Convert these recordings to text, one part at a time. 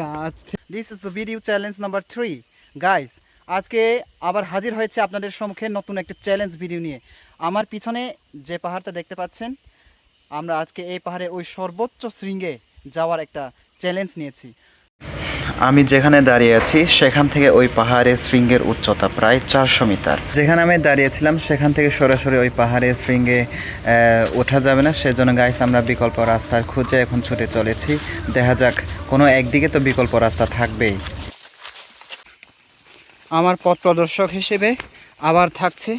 গাছ। This is the video challenge number three guys আজকে আবার হাজির হয়েছে আপনাদের সম্মুখে নতুন একটা চ্যালেঞ্জ ভিডিও নিয়ে। আমার পিছনে যে পাহাড়টা দেখতে পাচ্ছেন, আমরা আজকে এই পাহাড়ে ওই সর্বোচ্চ শৃঙ্গে যাওয়ার একটা চ্যালেঞ্জ নিয়েছি। আমি যেখানে দাঁড়িয়ে আছি, সেখান থেকে ওই পাহাড়ের শৃঙ্গের উচ্চতা প্রায় চারশো মিটার। যেখানে আমি দাঁড়িয়েছিলাম সেখান থেকে সরাসরি ওই পাহাড়ের শৃঙ্গে ওঠা যাবে না। সেজন্য গাইস আমরা বিকল্প রাস্তার খুঁজে এখন ছুটে চলেছি। দেখা যাক, কোনো একদিকে তো বিকল্প রাস্তা থাকবেই। আমার পথ প্রদর্শক হিসেবে আবার থাকছে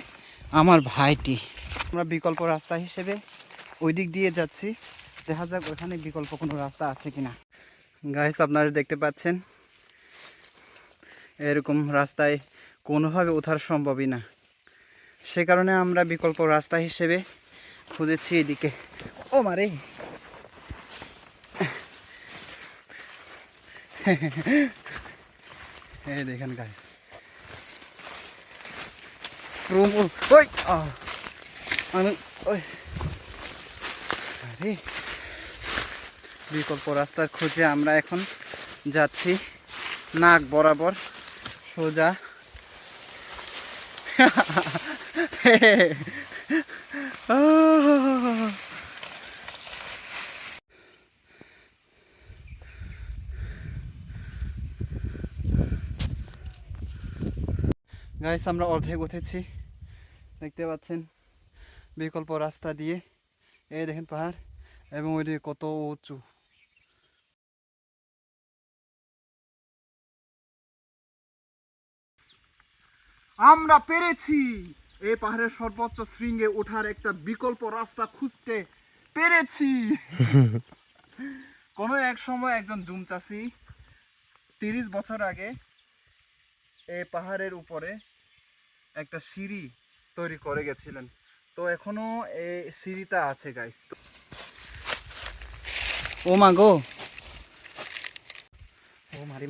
আমার ভাইটি। আমরা বিকল্প রাস্তা হিসেবে ওই দিক দিয়ে যাচ্ছি। দেখা যাক, ওখানে বিকল্প কোনো রাস্তা আছে কিনা। গাইস আপনারা দেখতে পাচ্ছেন এরকম রাস্তায় কোনোভাবে ওঠার সম্ভবই না। সে কারণে আমরা বিকল্প রাস্তা হিসেবে খুঁজেছি এদিকে। ও মারে দেখেন গাইস ওই আমি, ওই। আরে! বিকল্প রাস্তার খুঁজে আমরা এখন যাচ্ছি নাক বরাবর। সোজা। গাইস আমরা অর্ধেক উঠেছি। দেখতে পাচ্ছেন, বিকল্প রাস্তা দিয়ে। এই দেখেন পাহাড়, এবং ওইদিকে কত উঁচু। আমরা পেরেছি। এই পাহাড়ের সর্বোচ্চ শৃঙ্গে ওঠার একটা বিকল্প রাস্তা খুঁজতে পেরেছি। কোনো এক সময় একজন জুম চাষি তিরিশ বছর আগে এই পাহাড়ের উপরে একটা সিঁড়ি তৈরি করে গেছিলেন। তো এখনও এই সিঁড়িটা আছে গাইস তো ও মা গো। ও মারি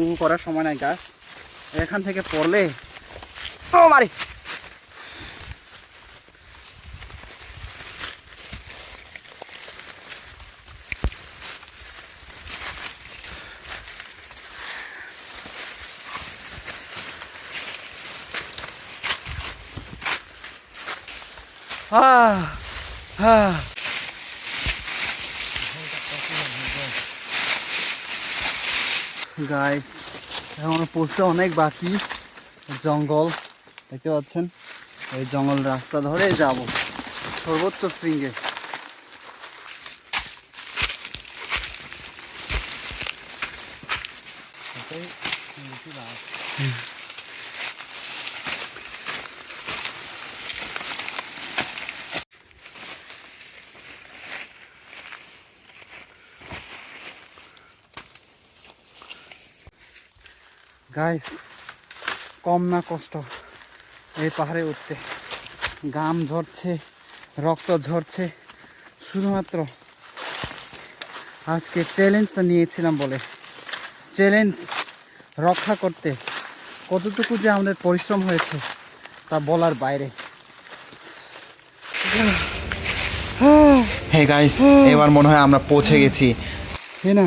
মা হু হু করার সময় নাই গাছ এখান থেকে পড়লে ও মারি। আহ আহ। গাইস এখন পৌঁছতে অনেক বাকি। জঙ্গল, দেখতে পাচ্ছেন? এই জঙ্গল রাস্তা ধরে যাব। সর্বোচ্চ শৃঙ্গে। গাইস কম না কষ্ট। এই পাহাড়ে উঠতে। গাম ঝরছে রক্ত ঝরছে। শুধুমাত্র আজকে চ্যালেঞ্জটা নিয়েছিলাম বলে। চ্যালেঞ্জ রক্ষা করতে কতটুকু যে আমাদের পরিশ্রম হয়েছে তা বলার বাইরে। হে গাইস এবার মনে হয় আমরা পৌঁছে গেছি। হ্যাঁ না।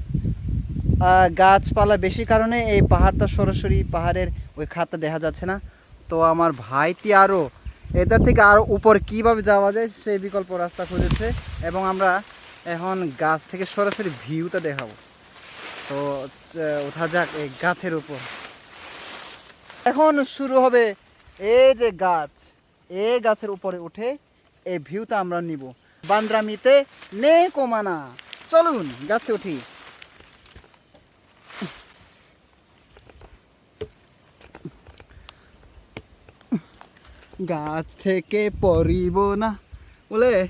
গাছপালা বেশি কারণে এই পাহাড়টা সরাসরি পাহাড়ের ওই খাতটা দেখা যাচ্ছে না। তো আমার ভাইটি আরও এটার থেকে আরও উপর কীভাবে যাওয়া যায় সেই বিকল্প রাস্তা খুঁজেছে এবং আমরা এখন গাছ থেকে সরাসরি ভিউটা দেখাবো। তো ওঠা যাক এই গাছের উপর। এখন শুরু হবে এই যে গাছ, এই গাছের উপরে উঠে এই ভিউটা আমরা নিব। বান্দ্রামিতে নে কমানা চলুন, গাছে উঠি। গাছ থেকে পড়িব না। বলে,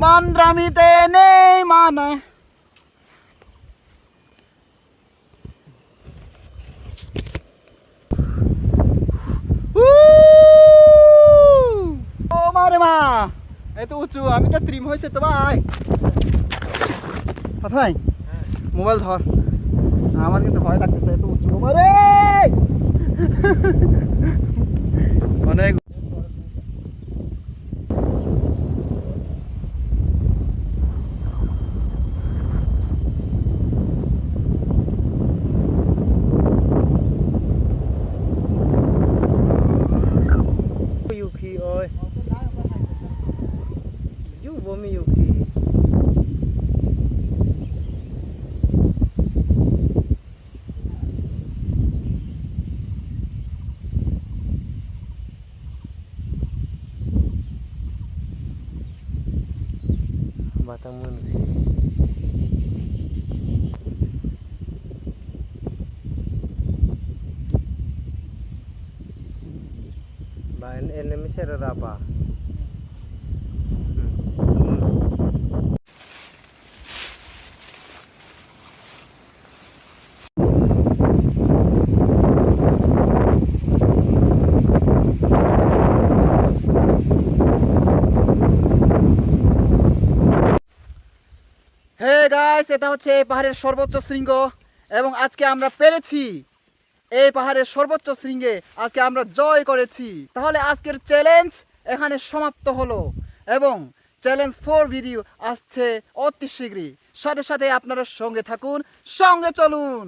বান্দ্রামিতে নেই মানা। মা! এত উঁচু, আমি তো ত্রিম হয়েছে তো ভাই। ভাই, মোবাইল ধর। আমার কিন্তু ভয় লাগতেছে এত উঁচু। মারে! অনেক yêu jembatan mana sih? Bahan enemy server apa? Hey guys এটা হচ্ছে এই পাহাড়ের সর্বোচ্চ শৃঙ্গ এবং আজকে আমরা পেরেছি। এই পাহাড়ের সর্বোচ্চ শৃঙ্গে আজকে আমরা জয় করেছি। তাহলে আজকের চ্যালেঞ্জ এখানে সমাপ্ত হলো এবং চ্যালেঞ্জ ফোর ভিডিও আসছে অতি শীঘ্রই। সাথে সাথে আপনারা সঙ্গে থাকুন, সঙ্গে চলুন।